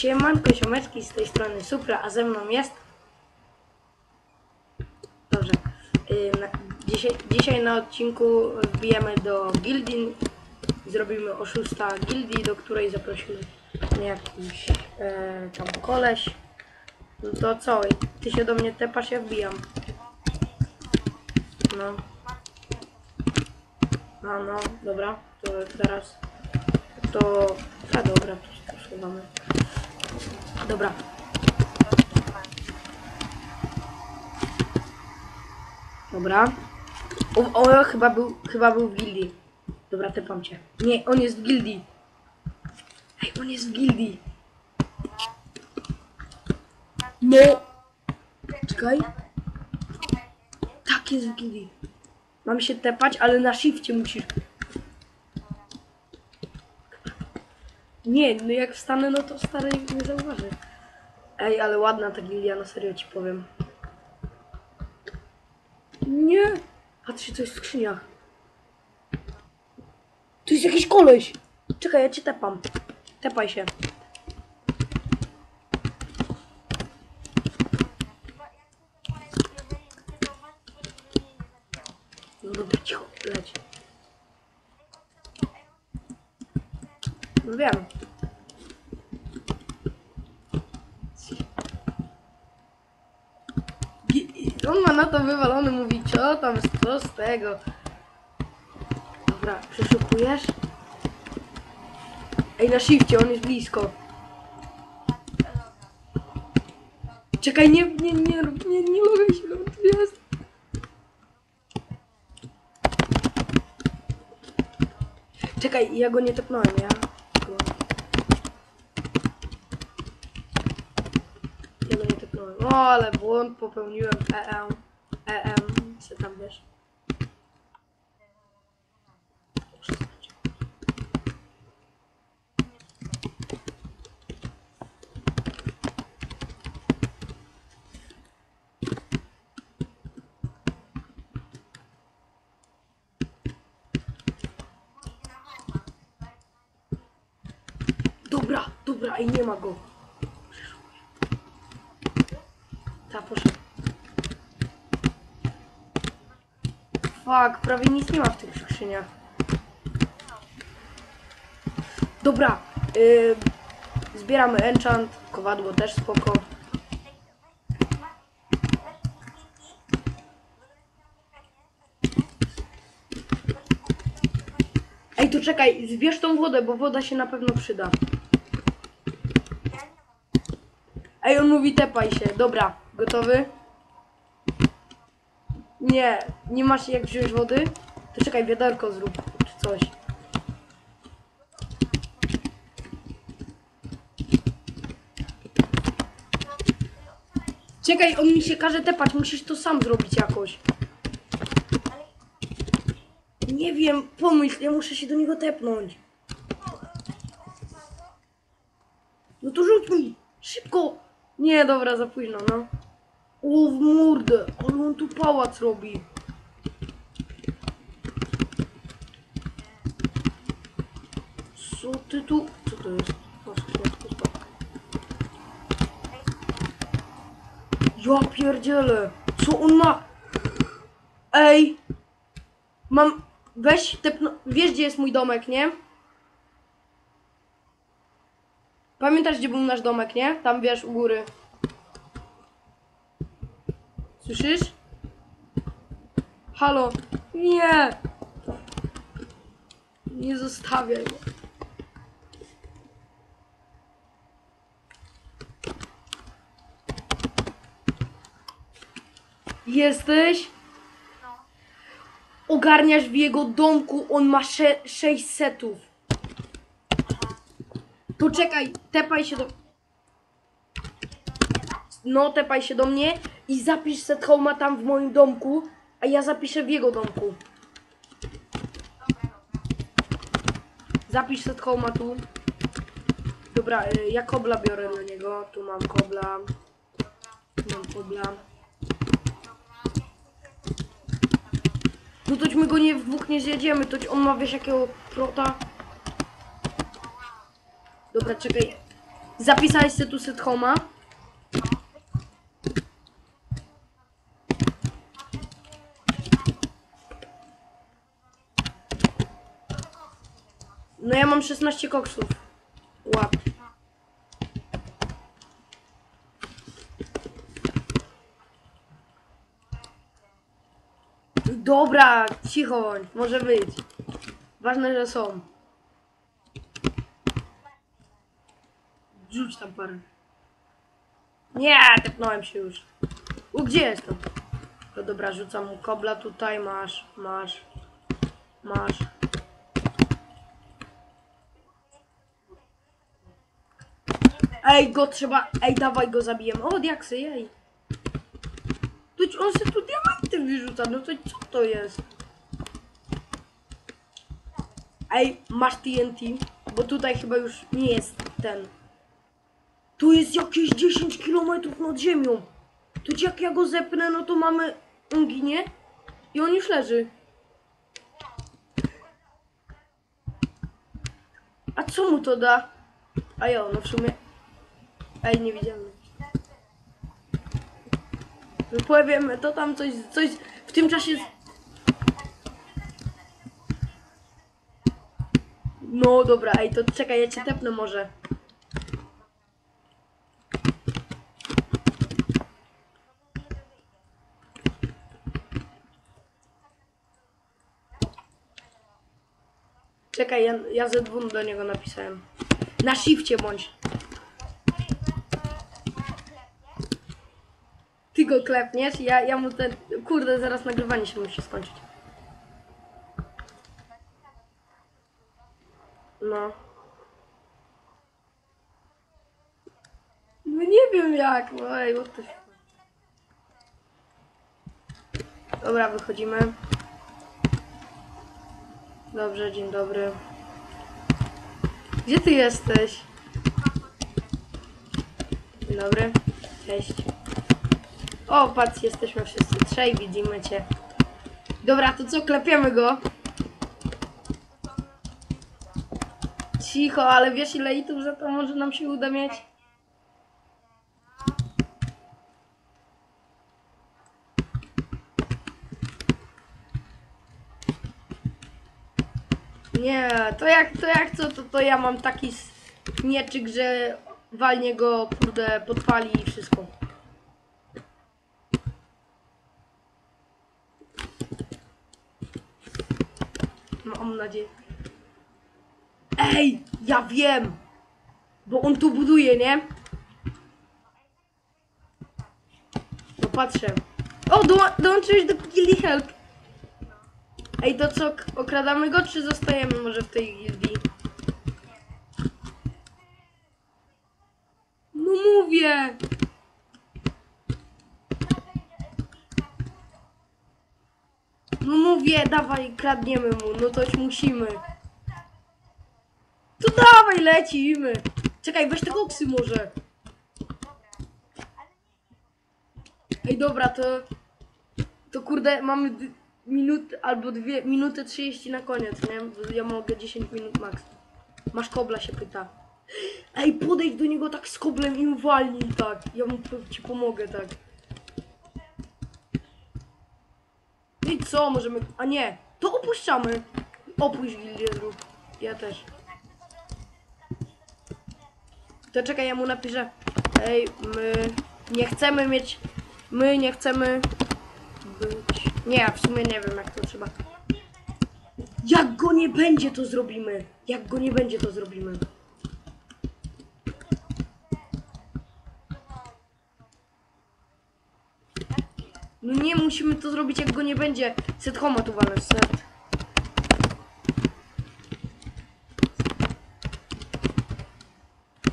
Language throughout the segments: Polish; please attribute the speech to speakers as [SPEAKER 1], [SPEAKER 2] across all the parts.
[SPEAKER 1] Siemanko, siomeczki, z tej strony Supra, a ze mną jest... Dobrze. Dzisiaj, dzisiaj na odcinku wbijemy do gildii. Zrobimy oszusta gildii, do której zaprosimy mnie jakiś e, tam koleś. No to co? Ty się do mnie tepasz, ja wbijam. No. No, no, dobra. To teraz... To... A dobra, to przesuwamy. Dobra. Dobra. O, o, chyba był, chyba był w gildii. Dobra, tepam cię. Nie, on jest w gildii. Ej, on jest w gildii. No. Czekaj. Tak, jest w gildii. Mam się tepać, ale na shifcie musisz. Nie, no jak wstanę, no to stary nie zauważy. Ej, ale ładna ta gildia, no serio ci powiem. Nie! Patrzcie, co jest w skrzyniach. Tu jest jakiś koleś! Czekaj, ja cię tepam. Tepaj się. No dobra, cicho, leć. No wiem. I- On ma na to wywalony, mówi, co tam, co z tego. Dobra, przeszukujesz? Ej, na shifcie, on jest blisko. Czekaj, nie, nie, nie, nie, nie mogę się, jest. Czekaj, ja go nie tepnąłem, ja? Ja go nie tepnąłem. O, ale błąd popełniłem. EM. EM. Co tam wiesz? Dobra, dobra, i nie ma go. Ta, poszedł. Fuck, prawie nic nie ma w tych skrzyniach. Dobra, yy, zbieramy enchant, kowadło też spoko. Ej, to czekaj, zbierz tą wodę, bo woda się na pewno przyda. Ej, on mówi tepaj się. Dobra, gotowy? Nie, nie masz jak wziąć wody? To czekaj, wiaderko zrób, czy coś. Czekaj, on mi się każe tepać, musisz to sam zrobić jakoś. Nie wiem, pomyśl, ja muszę się do niego tepnąć. No to rzuć mi! Szybko! Nie, dobra, za późno, no. O, w mordę! Ale on tu pałac robi. Co ty tu... Co to jest? O, skrzyneczka, spoko. Ja pierdzielę! Co on ma? Ej! Mam... Weź. Wiesz, gdzie jest mój domek, nie? Pamiętasz, gdzie był nasz domek, nie? Tam wiesz, u góry. Słyszysz? Halo? Nie! Nie zostawiaj go. Jesteś? Ogarniasz w jego domku, on ma sze 6 setów. Poczekaj, tepaj się do... No, tepaj się do mnie i zapisz set homa tam w moim domku, a ja zapiszę w jego domku. Zapisz set homa tu. Dobra, y, ja kobla biorę na niego. Tu mam kobla. Tu mam kobla. No toć my go nie w dwóch nie zjedziemy, toć on ma wiesz jakiego prota. Dobra, czekaj. Zapisałeś se tu set homa? No ja mam 16 koksów. Łap. Dobra, cicho, może być. Ważne, że są. Rzuć tam parę. Nie, tepnąłem się już. U, gdzie jestem? No dobra, rzucam mu kobla tutaj, masz, masz, masz. Ej, go trzeba, ej, dawaj go zabijemy. O, diaksy, jej. Tu, ci- on się tu diamenty wyrzuca, no to co to jest? Ej, masz TNT, bo tutaj chyba już nie jest ten. Tu jest jakieś 10 km nad ziemią. Tu jak ja go zepnę, no to mamy... On ginie i on już leży. A co mu to da? A ja, no w sumie... Ej, nie widziałem. Wypływiemy, to tam coś, coś w tym czasie... No dobra, ej, to czekaj, ja cię tepnę może. Czekaj, ja, ja ze dwóm do niego napisałem. Na shifcie bądź. Go klepniesz, ja, ja mu ten... Kurde, zaraz nagrywanie się musi skończyć. No. No nie wiem jak, no ej, what the. Dobra, wychodzimy. Dobrze, dzień dobry. Gdzie ty jesteś? Dzień dobry. Cześć. O, patrz, jesteśmy wszyscy trzej, widzimy cię. Dobra, to co, klepiemy go? Cicho, ale wiesz ile itów za to może nam się uda mieć? Nie, to jak, to jak co, to, to ja mam taki mieczyk, że walnie go, kurde, podpali i wszystko. Mam nadzieję. Ej, ja wiem! Bo on tu buduje, nie? No patrzę. O, doła- dołączyłeś do Gildy Help. Ej, to co, okradamy go, czy zostajemy może w tej gildii? No mówię! No mówię, dawaj, kradniemy mu, no toś musimy. To dawaj, lecimy! Czekaj, weź te koksy może. Ej, dobra, to... To kurde, mamy minut albo dwie, minuty 30 na koniec, nie? Ja mogę 10 minut max. Masz kobla, się pyta. Ej, podejdź do niego tak z koblem i uwalnij tak. Ja mu ci pomogę tak. No i co, możemy... A nie, to opuszczamy. Opuść gildię zrób. Ja też. To czekaj, ja mu napiszę. Ej, my nie chcemy mieć... My nie chcemy być... Nie, w sumie nie wiem jak to trzeba. Jak go nie będzie, to zrobimy. Jak go nie będzie, to zrobimy. No nie, musimy to zrobić jak go nie będzie. Set homa tu walę, set.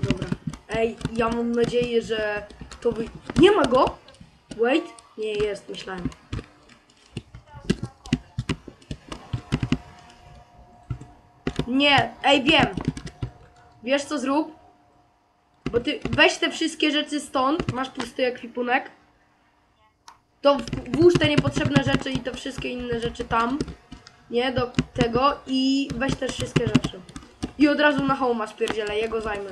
[SPEAKER 1] Dobra. Ej, ja mam nadzieję, że to wy... Nie ma go? Wait. Nie jest, myślałem. Nie, ej, wiem. Wiesz co zrób? Bo ty weź te wszystkie rzeczy stąd, masz pusty ekwipunek. To włóż te niepotrzebne rzeczy i te wszystkie inne rzeczy tam. Nie, do tego i weź też wszystkie rzeczy. I od razu na homa spierdzielę, jego zajmę.